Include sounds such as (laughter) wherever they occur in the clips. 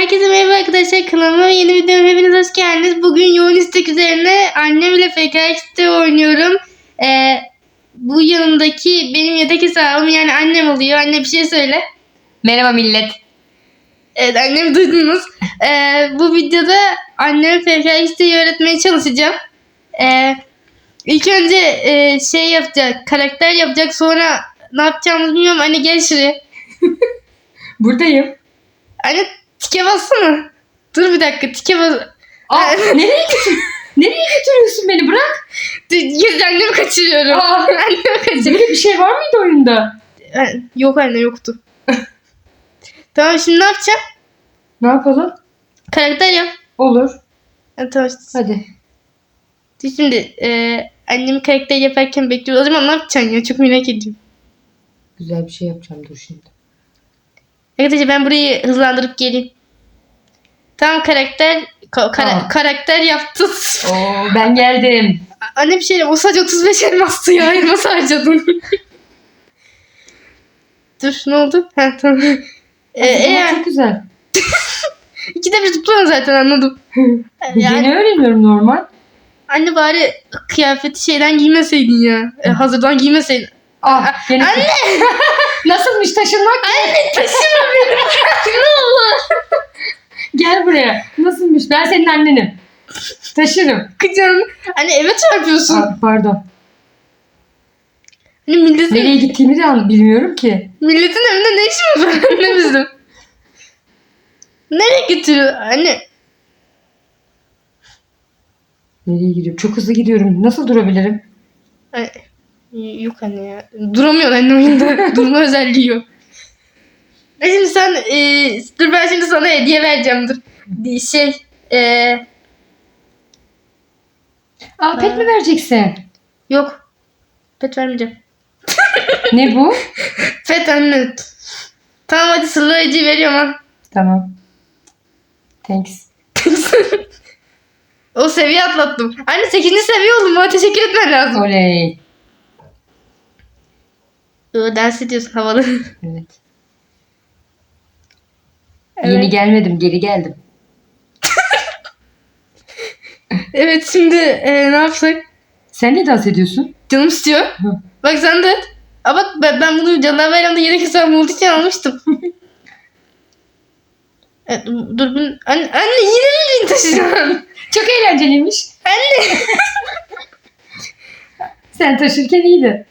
Herkese merhaba arkadaşlar. Kanalıma yeni videoma hepiniz hoş geldiniz. Bugün yoğun istek üzerine annemle FKX'te oynuyorum. Ee, bu yanımdaki benim yedek hesabım yani annem oluyor. Anne bir şey söyle. Merhaba millet. Evet annem duydunuz. Ee, bu videoda annem FKX'teyi öğretmeye çalışacağım. Ee, ilk önce e, şey yapacak, karakter yapacak. Sonra ne yapacağımızı bilmiyorum. Anne gel şuraya. (laughs) Buradayım. Anne tike bassana. Dur bir dakika tike bas. Aa, nereye götür? Nereye götürüyorsun beni? Bırak. Annemi kaçırıyorum. Aa. (laughs) Annemi kaçırıyorum. Böyle bir şey var mıydı oyunda? Yok anne yoktu. (laughs) tamam şimdi ne yapacağım? Ne yapalım? Karakter yap. Olur. Ha, tamam. Hadi. Şimdi e, annemi karakter yaparken bekliyoruz. O zaman ne yapacaksın ya? Çok merak ediyorum. Güzel bir şey yapacağım dur şimdi. Arkadaşlar ben burayı hızlandırıp geleyim. Tamam karakter ka- kara- Tamam. karakter yaptın. Oo, (laughs) ben geldim. Anne bir şey diyeyim. O sadece 35 elmastı ya. Elmas harcadın. (laughs) Dur ne oldu? Ha tamam. E, Ama eğer Çok güzel. (laughs) ikide bir zıplıyorum zaten anladım. Yani- Yeni öğreniyorum normal. Anne bari kıyafeti şeyden giymeseydin ya. E, hazırdan giymeseydin. Ah, gene Anne! Nasılmış taşınmak? Anne taşıma beni. ne olur. Gel buraya. Nasılmış? Ben senin annenim. Taşırım. Kıcan. Anne eve çarpıyorsun. Aa, pardon. Hani milletin, Nereye gittiğimi de an- bilmiyorum ki. milletin evinde ne işimiz var (laughs) anne bizim? Nereye götürüyor? Anne. Nereye gidiyorum? Çok hızlı gidiyorum. Nasıl durabilirim? Ay, Yok anne ya. Duramıyor anne oyunda. (laughs) Durma özelliği yok. E Şimdi sen e, dur ben şimdi sana hediye vereceğim dur. Şey e, Aa, pet mi vereceksin? yok. Pet vermeyeceğim. (laughs) ne bu? Pet anne. Tamam hadi sırlı hediye veriyorum ha. Tamam. Thanks. (laughs) o seviye atlattım. Anne 8. seviye oldum. Bana teşekkür etmen lazım. Oley. Dans ediyorsun havalı. Evet. (laughs) Evet. Yeni gelmedim, geri geldim. evet şimdi e, ne yapsak? Sen ne dans ediyorsun? Canım istiyor. Bak sen de et. Aa bak ben, ben bunu Canlar Bayram'da hesabım olduğu için almıştım. (laughs) evet, dur bin... Anne, anne yine mi bin taşıyacaksın? (laughs) Çok eğlenceliymiş. anne. Sen taşırken iyiydi.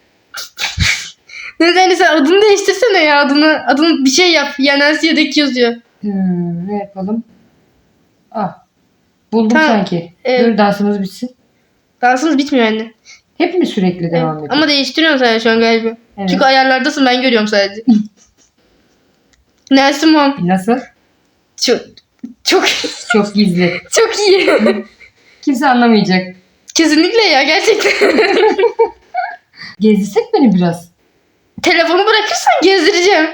Neden sen adını değiştirsene ya adını. Adını bir şey yap. Yanelsi yedek yazıyor. Hmm, ne yapalım? Ah. Buldum Tamam. sanki. Evet. Dur dansımız bitsin. Dansımız bitmiyor anne. Hep mi sürekli devam ediyor? Ama değiştiriyorsun sadece şu an galiba. Evet. Çünkü ayarlardasın ben görüyorum sadece. (laughs) Nelson Mom. Nasıl? Çok, çok, (laughs) Çok gizli. çok iyi. (laughs) Kimse anlamayacak. Kesinlikle ya gerçekten. Gezdirsek beni biraz. Telefonu bırakırsan gezdireceğim.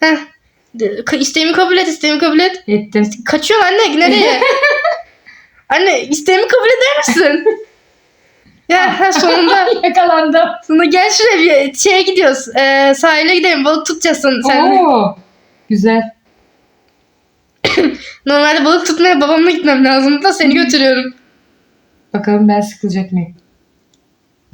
Heh. İsteğimi kabul et, isteğimi kabul et. Ettim. Kaçıyorsun anne, nereye? (laughs) anne, isteğimi kabul eder misin? ya ha, sonunda. (laughs) Yakalandım. Sonra gel şuraya bir şeye gidiyoruz. Ee, sahile gidelim, balık tutacaksın sen. Oo. Güzel. (coughs) Normalde balık tutmaya babamla gitmem lazım da seni götürüyorum. Bakalım ben sıkılacak mıyım?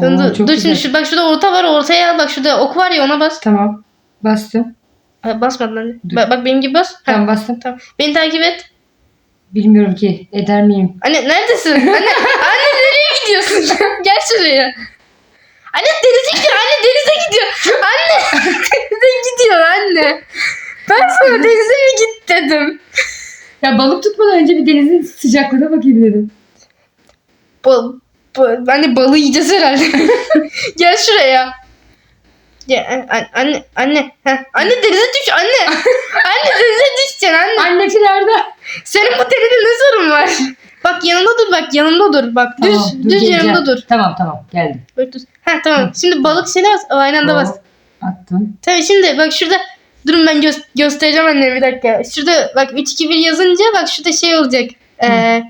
Oo, dur, çok dur güzel. şimdi şu, bak şurada orta var ortaya al bak şurada ok var ya ona bas. Tamam. Bastım. Ha, basmadın anne. Dur. Bak, bak benim gibi bas. Ha, Tamam bastım. tamam. Beni takip et. Bilmiyorum ki eder miyim? Anne neredesin? (laughs) Anne, anne nereye gidiyorsun? (laughs) Gel şuraya. Anne denize gidiyor. Anne denize gidiyor. Anne (laughs) denize gidiyor anne. Ben sana denize mi git dedim. Ya balık tutmadan önce bir denizin sıcaklığına bakayım dedim. Ba, ba, anne balığı yiyeceğiz herhalde. (laughs) Gel şuraya. Ya, an- anne anne heh. anne denize düş anne (laughs) anne denize düşeceksin anne Annekilerde. senin bu teninde ne sorun var bak yanımda dur bak yanımda dur bak düz Tamam, dur, düz geleceğim. yanımda dur Tamam tamam geldim. Bak düz. Ha tamam. Şimdi balık şeyine bas. O, aynı anda bas. Attım. Tamam şimdi bak şurada durun ben gö- göstereceğim anneme bir dakika. Şurada bak 3 2 1 yazınca bak şurada şey olacak. Ee,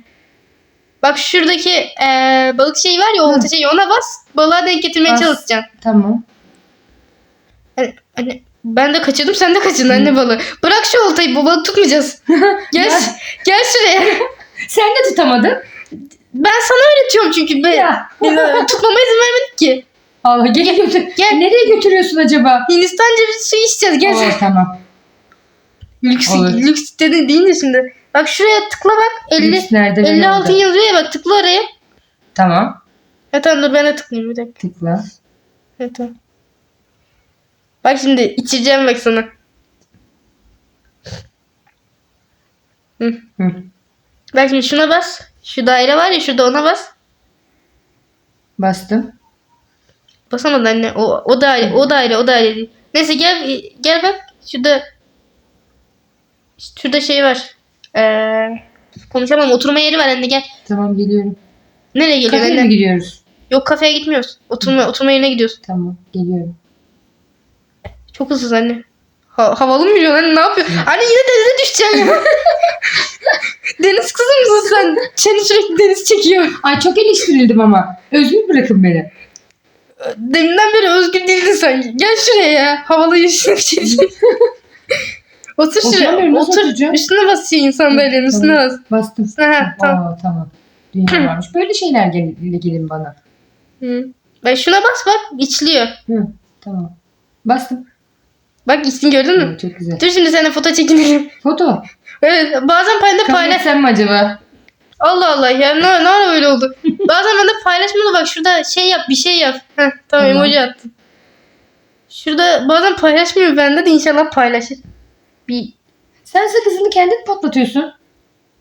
bak şuradaki ee, balık şeyi var ya olta şeyi ona bas. Balığa denk getirmeye Bas. çalışacaksın. Tamam. Anne, anne Ben de kaçırdım sen de kaçırdın anne balığı. Bırak şu oltayı bu balığı tutmayacağız. (laughs) Gel, Ya. gel şuraya. (laughs) Sen de tutamadın. Ben sana öğretiyorum çünkü. Ben, Ya. (laughs) tutmama izin vermedik ki. Allah gel götür. Gel. Nereye götürüyorsun acaba? Hindistan cevizi suyu içeceğiz. Gel. Oo, tamam. Lüks, Olur. lüks dedin değil de şimdi. Bak şuraya tıkla bak. 50, Lüks nerede? ben 56 orada. yazıyor ya bak tıkla oraya. Tamam. Ya tamam dur ben de tıklayayım bir dakika. Tıkla. Evet tamam. Bak şimdi içeceğim bak sana. Hı. Hı. Bak şimdi şuna bas. Şu daire var ya şurada ona bas. Bastım. Basamadın anne. O, o daire, o daire, o daire. Neyse gel gel bak. Şurada şurada şey var. Ee, konuşamam. Oturma yeri var anne gel. Tamam geliyorum. Nereye geliyorsun Kafeye anne? mi gidiyoruz? Yok kafeye gitmiyoruz. Oturma oturma yerine gidiyoruz. Tamam geliyorum. Çok hızlı anne. Ha, havalı mı yürüyorsun anne ne yapıyorsun? (laughs) Anne yine denize düşeceksin ya. (laughs) deniz kızı mısın sen? Seni sürekli deniz çekiyor. Ay çok eleştirildim ama. Özgür bırakın beni. Deminden beri özgür değildin sanki. Gel şuraya ya. Havalı şey diyeyim. (laughs) Otur şuraya. Otur. oturacağım? Üstüne basayım sandalyenin üstüne bas. Bastım. Ha, tamam. Aa, tamam. Dünya varmış. Böyle şeyler gel gelin bana. Hı. Bak şuna bas bak içliyor. Hı, tamam. Bastım. Bak içsin gördün mü? Hı, çok güzel. Dur şimdi seninle foto çekinelim. Foto. Evet bazen Kabul paylaş. etsem mi acaba? Allah Allah ya ne, ne ara öyle oldu. (laughs) Bazen ben de paylaşmadı bak şurada şey yap bir şey yap. Heh, tamam Tamam. emoji attım. Şurada bazen paylaşmıyor bende de inşallah paylaşır. Bir Sen sakızını kendin patlatıyorsun.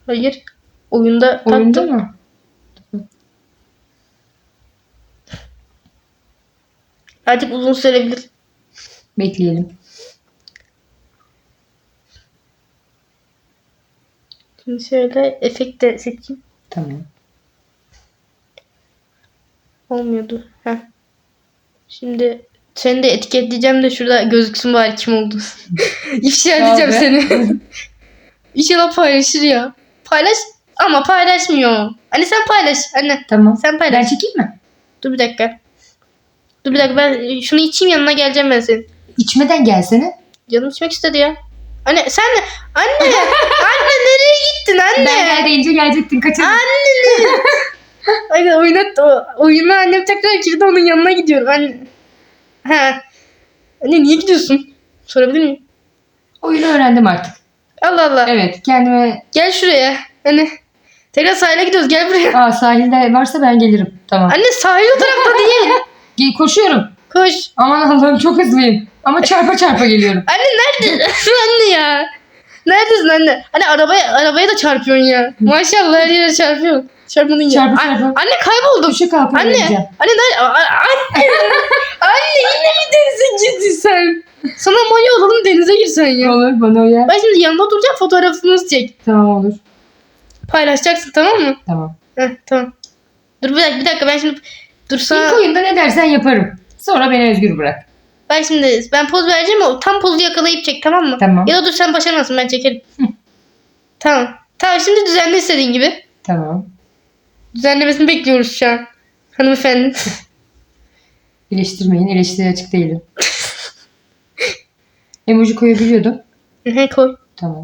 hayır oyunda Oyunda mı? Artık uzun sürebilir. Bekleyelim. Şimdi şöyle efekt de seçeyim. Tamam. Olmuyordu. Heh. Şimdi seni de etiketleyeceğim de şurada gözüksün bari kim oldu. (laughs) İfşa edeceğim seni. (laughs) İnşallah paylaşır ya. Paylaş ama paylaşmıyor. Anne sen paylaş. Anne Tamam. sen Ben paylaş. çekeyim mi? Dur bir dakika. Dur bir dakika ben şunu içeyim yanına geleceğim ben senin. İçmeden gelsene. Canım içmek istedi ya. Anne sen de anne (laughs) anne nereye gittin anne? Ben gel deyince gelecektin. Kaçırdın. Anne. (laughs) Ay oynat o oyunu annem tekrar girdi onun yanına gidiyorum. Anne. Ha. Anne niye gidiyorsun? Sorabilir miyim? Oyunu öğrendim artık. Allah Allah. Evet. Kendime... Gel şuraya. Anne. Tekrar sahile gidiyoruz. Gel buraya. Aa sahilde varsa ben gelirim. Tamam. Anne sahil o tarafta değil. (laughs) Gel, koşuyorum. Koş. Aman Allah'ım çok hızlıyım. Ama çarpa çarpa geliyorum. Anne neredesin (laughs) anne ya? Neredesin anne? Anne arabaya arabaya da çarpıyorsun ya. Maşallah her yere çarpıyorsun. Çarpmadın ya. Çarpı An- çarpı. Anne kayboldum. Düşe kalkıp Anne. vereceğim. Anne nerede? Anne. (laughs) anne yine mi denize girdin sen? Sana maya olalım denize girsen ya. Olur bana uyar. Ben şimdi yanında duracağım fotoğrafımızı çek. Tamam olur. Paylaşacaksın tamam mı? Tamam. Heh, tamam. Dur bir dakika bir dakika ben şimdi dur sana. İlk oyunda ne dersen yaparım. Sonra beni özgür bırak. Ben şimdi ben poz vereceğim o tam pozu yakalayıp çek tamam mı? Tamam. Ya da dur sen başaramazsın ben çekerim. (laughs) tamam. Tamam şimdi düzenle istediğin gibi. Tamam. Düzenlemesini bekliyoruz şu an. Hanımefendi. (laughs) Eleştirmeyin. Eleştiriye açık değilim. (laughs) Emoji koyabiliyordum. He koy. Tamam.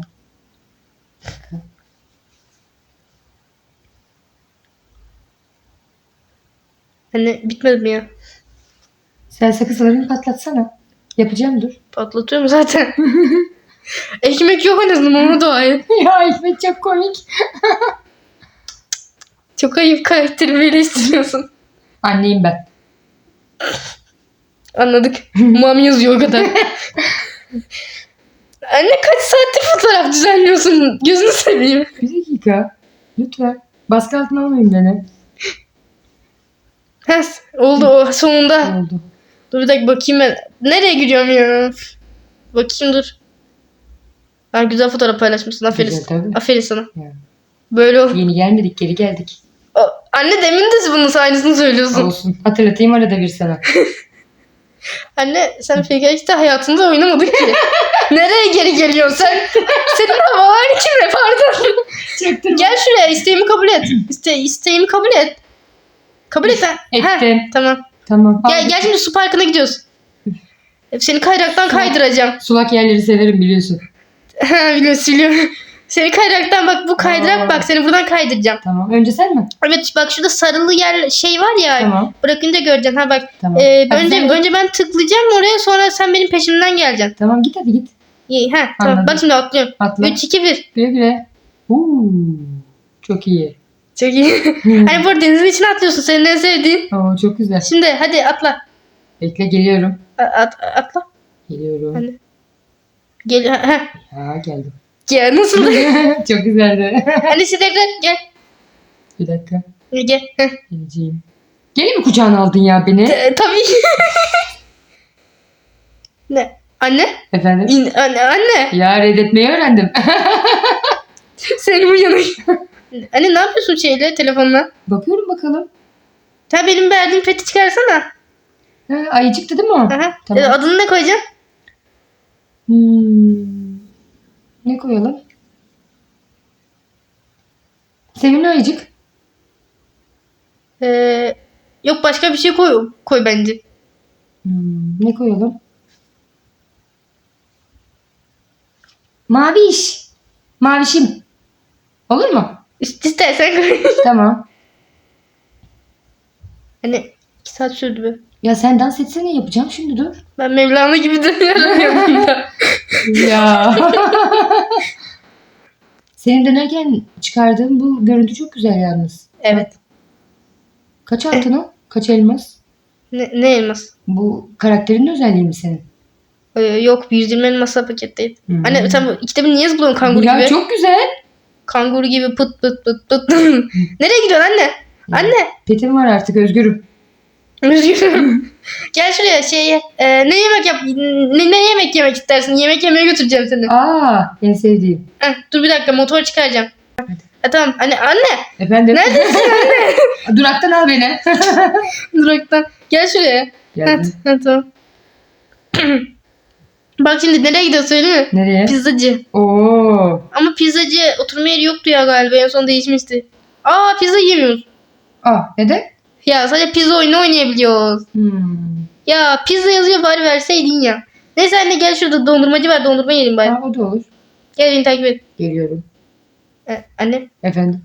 Hani bitmedi mi ya? Sen sakızlarını patlatsana. Yapacağım dur. Patlatıyorum zaten. (laughs) Ekmek yok en azından onu dua et. (laughs) ya Hikmet çok komik. Çok ayıp karakterimi eleştiriyorsun. Anneyim ben. Anladık. Mami yazıyor o kadar. (laughs) Anne kaç saattir fotoğraf düzenliyorsun? Gözünü seveyim. Bir dakika. Lütfen. Baskı altına almayın beni. Heh, oldu o sonunda. Oldu. Dur bir dakika bakayım ben. Nereye gidiyorum ya? Bakayım dur. Ha, güzel fotoğraf paylaşmışsın. Aferin. Güzel tabii. Aferin sana. Ya. Böyle ol. Yeni gelmedik geri geldik. O- Anne demin de bunun aynısını söylüyorsun. Olsun. Hatırlatayım arada bir sana. (laughs) Anne sen PKX'de hayatında oynamadın ki. (laughs) Nereye geri geliyorsun sen? Senin havalar kime pardon. Çaktırma. Gel şuraya isteğimi kabul et. İste, isteğimi kabul et. Kabul et. ha. Ettim. Heh, tamam. Tamam. Gel, gel şimdi su parkına gidiyoruz. Seni kaydıraktan kaydıracağım. Sulak yerleri severim biliyorsun. (laughs) biliyorsun biliyorum. Seni kaydıraktan bak bu kaydırak Aa. bak seni buradan kaydıracağım. Tamam. Önce sen mi? Evet bak şurada sarılı yer şey var ya. Tamam. Bırakınca göreceksin. Ha bak. Tamam. Ee, Hadi önce sen- önce ben tıklayacağım oraya sonra sen benim peşimden geleceksin. Tamam git hadi git. İyi, ha tamam. Anladım. Bak şimdi atlıyorum. Atla. 3 2 1. Güle güle. Uuu. Çok iyi. Çok iyi. hani bu denizin içine atlıyorsun. Senin en sevdiğin. Oo, çok güzel. Şimdi hadi atla. Bekle geliyorum. A- At, atla. Geliyorum. Hadi. Gel. Ha, ha. Geldim. Gel nasıl? (laughs) çok güzeldi. Hadi şimdi tekrar gel. Bir dakika. Gel. Heh. Geleceğim. Gene mi kucağına aldın ya beni? T- tabii. (laughs) ne? Anne? Efendim? İn- anne, anne. Ya reddetmeyi öğrendim. (laughs) Senin bu yanı. Anne ne yapıyorsun şeyle telefonla? Bakıyorum bakalım. Sen benim verdiğim peti çıkarsana. Ha, ayı çıktı değil mi o? Aha. Tamam. Ee, Adını ne koyacaksın? Hmm. Ne koyalım? Sevimli ayıcık. Ee, yok başka bir şey koy, koy bence. Hmm, ne koyalım? Maviş. Mavişim. Olur mu? İst- İstersen koy. tamam. hani iki saat sürdü be. Ya sen dans etsene yapacağım şimdi dur. Ben Mevlana gibi dönüyorum yanında. Ya. Senin dönerken çıkardığın bu görüntü çok güzel yalnız. evet. Kaç altın o? Kaç elmas? Ne, ne elmas? Bu karakterin özelliği mi senin? Ee, yok 120 elmasla paketteydi. Hmm. Anne sen bu kitabı niye zıplıyorsun kanguru ya gibi? çok güzel. Kanguru gibi pıt pıt pıt pıt. (laughs) Nereye gidiyorsun anne? Anne. Petim var artık özgürüm. Üzgünüm. (laughs) Gel şuraya şeye. e, ne yemek yap? Ne, ne yemek yemek istersin? Yemek yemeye götüreceğim seni. Aa en sevdiğim. Heh, dur bir dakika motor çıkaracağım. Ha, tamam anne anne Efendim? neredesin (laughs) anne? Duraktan al beni. Duraktan. Gel şuraya. Geldim. ha, tamam. (clears throat) Bak şimdi nereye gidiyor söyleyeyim mi? Nereye? Pizzacı. Oo. Ama pizzacı oturma yeri yoktu ya galiba. En son değişmişti. Aa pizza yemiyoruz. Aa neden? Ya sadece pizza oyunu oynayabiliyoruz. Hmm. Ya pizza yazıyor bari verseydin ya. Neyse anne gel şurada dondurmacı var dondurma yiyelim bari. Ha, o da olur. Gel beni takip et. Geliyorum. Ee, anne. Efendim.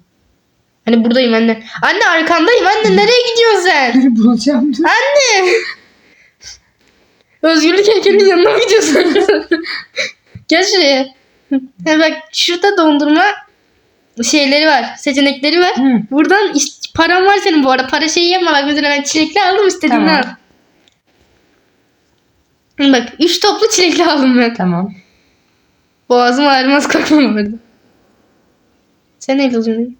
Anne buradayım anne. Anne arkandayım anne nereye gidiyorsun sen? (laughs) Bulacağım. Dur. Anne. Özgürlük heykelinin yanına mı gidiyorsun? Gel şuraya. Ha bak şurada dondurma şeyleri var. Seçenekleri var. Hı. Buradan is- param var senin bu arada. Para şeyi yapma. Bak mesela ben çilekli aldım istediğini Tamam. al. Hı, Bak 3 toplu çilekli aldım ben. Tamam. Boğazım ağrımaz korkma bu arada. Sen neyle alacaksın?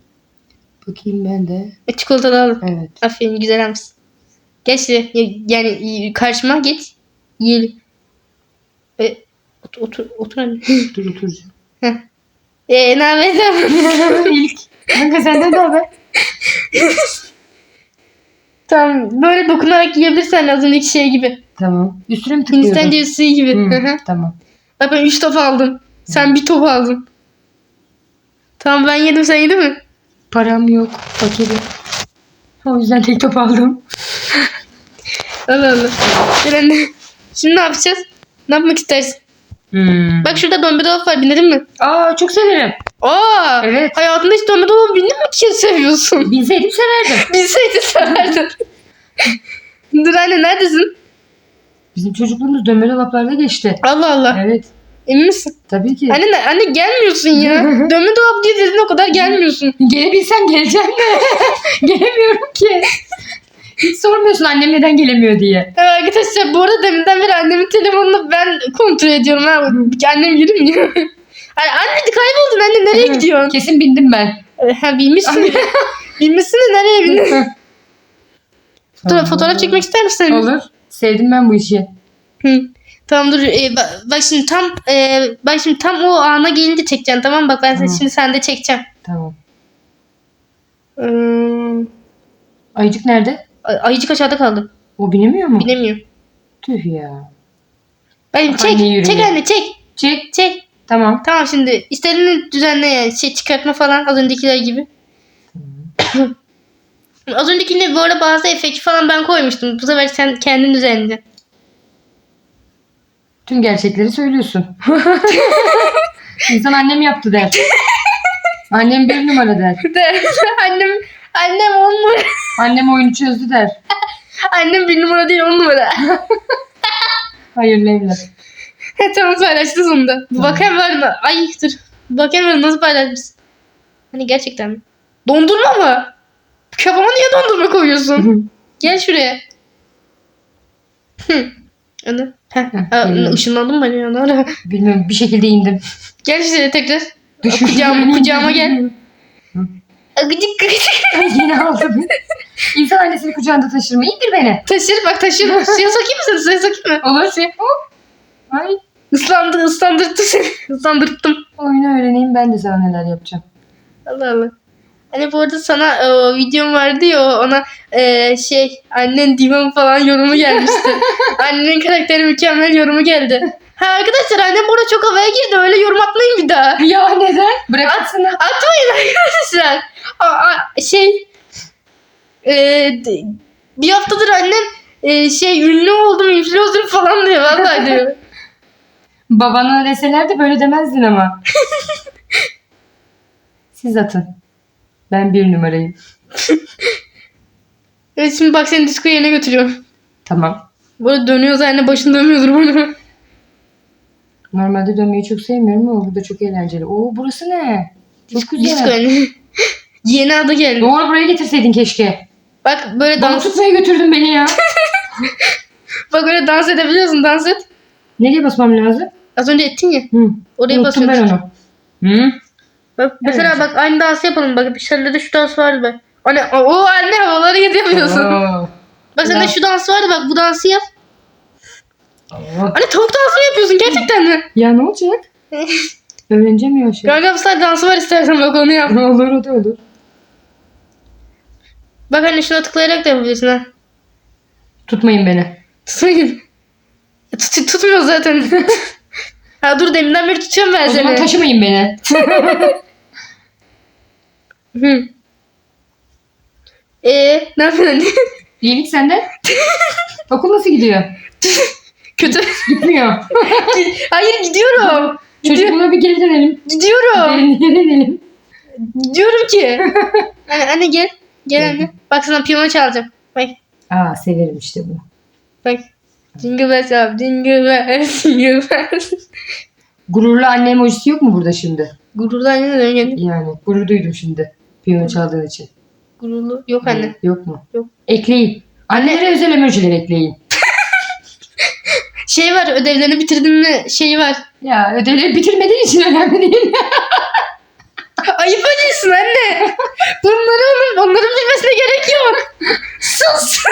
Bakayım ben de. E, çikolatalı aldım. Evet. Aferin güzel almışsın. Geç şuraya. Ya- Yani karşıma geç. Yiyelim. E, otur, otur, otur anne. (laughs) Dur oturacağım. Eee ne haber? (laughs) İlk. Kanka senden ne haber? tamam böyle dokunarak yiyebilirsen az önceki şey gibi. Tamam. Üstüne mi tıklıyordun? Hindistan cevizi gibi. Hı, tamam. Bak ben 3 top aldım. Sen bir top aldın. Tamam ben yedim sen yedin mi? Param yok. Fakirim. O yüzden tek top aldım. (laughs) Allah Allah. Gel anne. Şimdi ne yapacağız? Ne yapmak istersin? Hmm. Bak şurada dönme dolap var binedin mi? Aa çok severim. Aa, Evet. Hayatında hiç dönme dolabı bindin mi ki (laughs) seviyorsun? Bilseydim severdim. (laughs) Bilseydin severdin. (laughs) Dur anne neredesin? Bizim çocukluğumuz dönme dolaplarda geçti. Allah Allah. Evet. Emin misin? Tabii ki. Anne, anne gelmiyorsun ya. dönme dolap diye dedin o kadar gelmiyorsun. Gelebilsen geleceğim de. Gelemiyorum ki. Hiç sormuyorsun annem neden gelemiyor diye. Evet, arkadaşlar bu arada deminden beri annemin telefonunu ben kontrol ediyorum. Ha. Annem girmiyor. Hani (laughs) anne kayboldun anne nereye gidiyorsun? Kesin bindim ben. Ha bilmişsin. (laughs) bilmişsin de nereye bindin? Fotoğraf, fotoğraf çekmek ister misin? Olur. Sevdim ben bu işi. Hı. Tamam dur. Ee, bak, bak şimdi tam e, bak şimdi tam o ana gelince çekeceğim tamam mı? Bak ben Tamam. şimdi sende çekeceğim. Tamam. Hmm, Ayıcık nerede? Ay- ayıcık aşağıda kaldı. O binemiyor mu? Bilemiyor. Tüh ya. Ben çek. Anne yürüyor. Çek anne çek. Çek. Çek. Tamam. Tamam şimdi istediğini düzenle yani şey çıkartma falan az öncekiler gibi. (clears throat) az öncekinde bu arada bazı efekt falan ben koymuştum. Bu sefer sen kendin düzenle. Tüm gerçekleri söylüyorsun. (laughs) İnsan annem yaptı der. (laughs) Annem bir numara der. De, (laughs) annem annem on numara. Annem oyunu çözdü der. Annem bir numara değil on numara. Hayırlı evlat. tamam paylaştı sonunda. Bu bakayım var mı? Ay dur. Bakayım var nasıl paylaşmış. Hani gerçekten? Dondurma mı? Kafama niye dondurma koyuyorsun? Gel şuraya. Hı. Ana. Heh. Işınlandım ben ya. ara? Bilmiyorum bir şekilde indim. Gel şuraya tekrar. Kucağıma, kucağıma gel. Gıcık (laughs) gıcık. Yine aldım. İnsan annesini kucağında taşır mı? İndir beni. Taşır bak taşır. Suya sokayım mı seni? Suya sokayım mı? Olur. Hop. Ay. Islandı, ıslandırttı seni. Islandırttım. Oyunu öğreneyim ben de sana neler yapacağım. Allah Allah. Hani bu arada sana e, o videom vardı ya ona e, şey annen divan falan yorumu gelmişti. (laughs) Annenin karakteri mükemmel yorumu geldi. Ha arkadaşlar annem burada çok havaya girdi öyle yorum atmayın bir daha. Ya neden? Bırakırsın. Atmayın arkadaşlar. A, şey e, bir haftadır annem e, şey ünlü oldum influencer falan diyor vallahi diyor. (laughs) Babana deseler de böyle demezdin ama. (laughs) Siz atın. Ben bir numarayım. (laughs) Evet şimdi bak seni disco yerine götürüyorum. Tamam. Bu arada dönüyoruz anne başını dönmüyordur bunu. Normalde dönmeyi çok sevmiyorum ama burada çok eğlenceli. Oo burası ne? Çok güzel. Disco anne. Yeni adı geldi. Doğru buraya getirseydin keşke. Bak böyle Bana dans tutmaya götürdün beni ya. (laughs) bak böyle dans edebiliyorsun dans et. Nereye basmam lazım? Az önce ettin ya. Hı. Oraya Unuttum ben basıyorsun. onu. Hı? Bak mesela Evet. bak aynı dansı yapalım. Bak dışarıda da şu dans vardı bak. Anne o anne havaları. Oo. Bak sende Ya. şu dans vardı bak bu dansı yap. Oo. Anne tavuk dansı mı yapıyorsun gerçekten mi? Ya ne olacak? (laughs) Öğreneceğim yavaş yavaş. Gangnam Style dansı var istersen bak onu yap. olur o da olur. Bak anne şuna tıklayarak da yapabilirsin ha. Tutmayın beni. Tutmayın. E, Tut, tutmuyor zaten. (laughs) ha dur deminden beri tutuyorum ben O zaman seni. taşımayın beni. (laughs) Hı. Ee, ne yapıyorsun? (laughs) İyilik sende. Okul nasıl gidiyor? Kötü. Gitmiyor. Hayır gidiyorum. Gidiyor- Çocukluğuna bir geri dönelim. Gidiyorum. Geri dönelim. Diyorum ki. Anne, anne gel. Gel anne. Bak sana piyano çalacağım. Bak. Aa severim işte bunu. Bak. Jingle bells abi. Jingle bells. (laughs) Jingle bells. Gururlu anne emojisi yok mu burada şimdi? Gururlu anne ne demek yani? Gurur duydum şimdi. Piyano çaldığın için. Gururlu. Yok anne. Yok mu? Yok. Ekleyin. Annelere özel emojiler ekleyin. (laughs) Şey var ödevlerini bitirdin mi şeyi var. Ya ödevleri bitirmediğin için önemli değil. (laughs) Ayıp ediyorsun anne. Bunları onun, onların bilmesine gerek yok. Sus.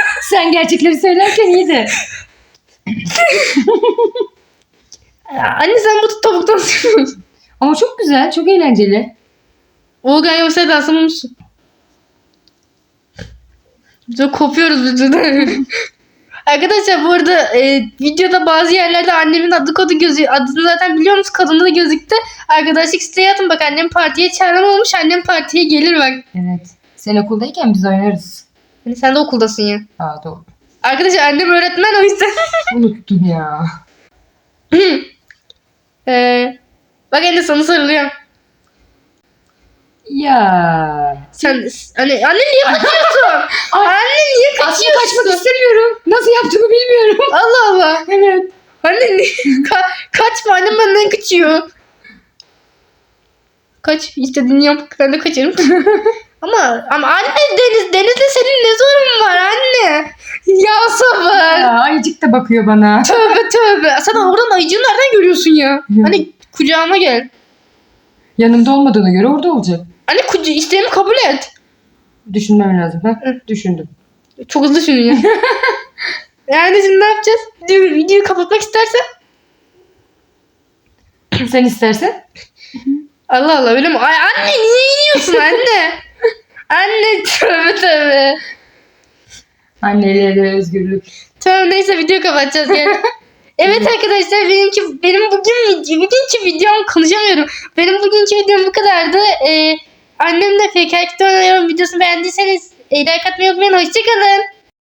Gerçekleri söylerken iyi de. anne sen bu tavuktan. Ama çok güzel, çok eğlenceli. O galiba sen dansını musun? Biz de kopuyoruz de. Arkadaşlar bu arada e, videoda bazı yerlerde annemin adı kodu gözü adını zaten biliyor musunuz? Kadında da gözüktü. Arkadaşlık isteği atın bak annem partiye çağıran olmuş. Annem partiye gelir bak. Evet. Sen okuldayken biz oynarız. Hani sen de okuldasın ya. Aa doğru. Arkadaşlar annem öğretmen o yüzden. (laughs) Unuttum ya. e, bak anne sana sarılıyorum. Ya. Sen anne, anne niye kaçıyorsun? (laughs) anne niye Aslında kaçıyorsun? kaçmak istemiyorum. Nasıl yaptığımı bilmiyorum. (laughs) Allah Allah. Evet. Anne ne? Ka kaçma annem benden kaçıyor. Kaç istediğini yap ben de kaçarım. Ama ama anne Deniz Deniz'le senin ne zorun var anne? Ya sabır. Ya, ayıcık da bakıyor bana. Tövbe tövbe. Sen oradan ayıcığı nereden görüyorsun ya? Ya. Hani kucağıma gel. Yanımda olmadığına göre orada olacak. Anne kuca isteğimi kabul et. Düşünmem lazım. Ha? Düşündüm. Çok hızlı şunu ya. (laughs) yani şimdi ne yapacağız? Videoyu, videoyu kapatmak istersen. Sen istersen. Allah Allah öyle mi? Ay anne niye iniyorsun anne? (laughs) anne tövbe tövbe. Annelere özgürlük. Tamam neyse video kapatacağız gel. (laughs) Evet arkadaşlar benimki benim bugün bugünkü videom konuşamıyorum. Benim bugünkü videom bu kadardı. Ee, annemle PKK'da oynuyorum videosunu beğendiyseniz e, like atmayı unutmayın. Hoşçakalın.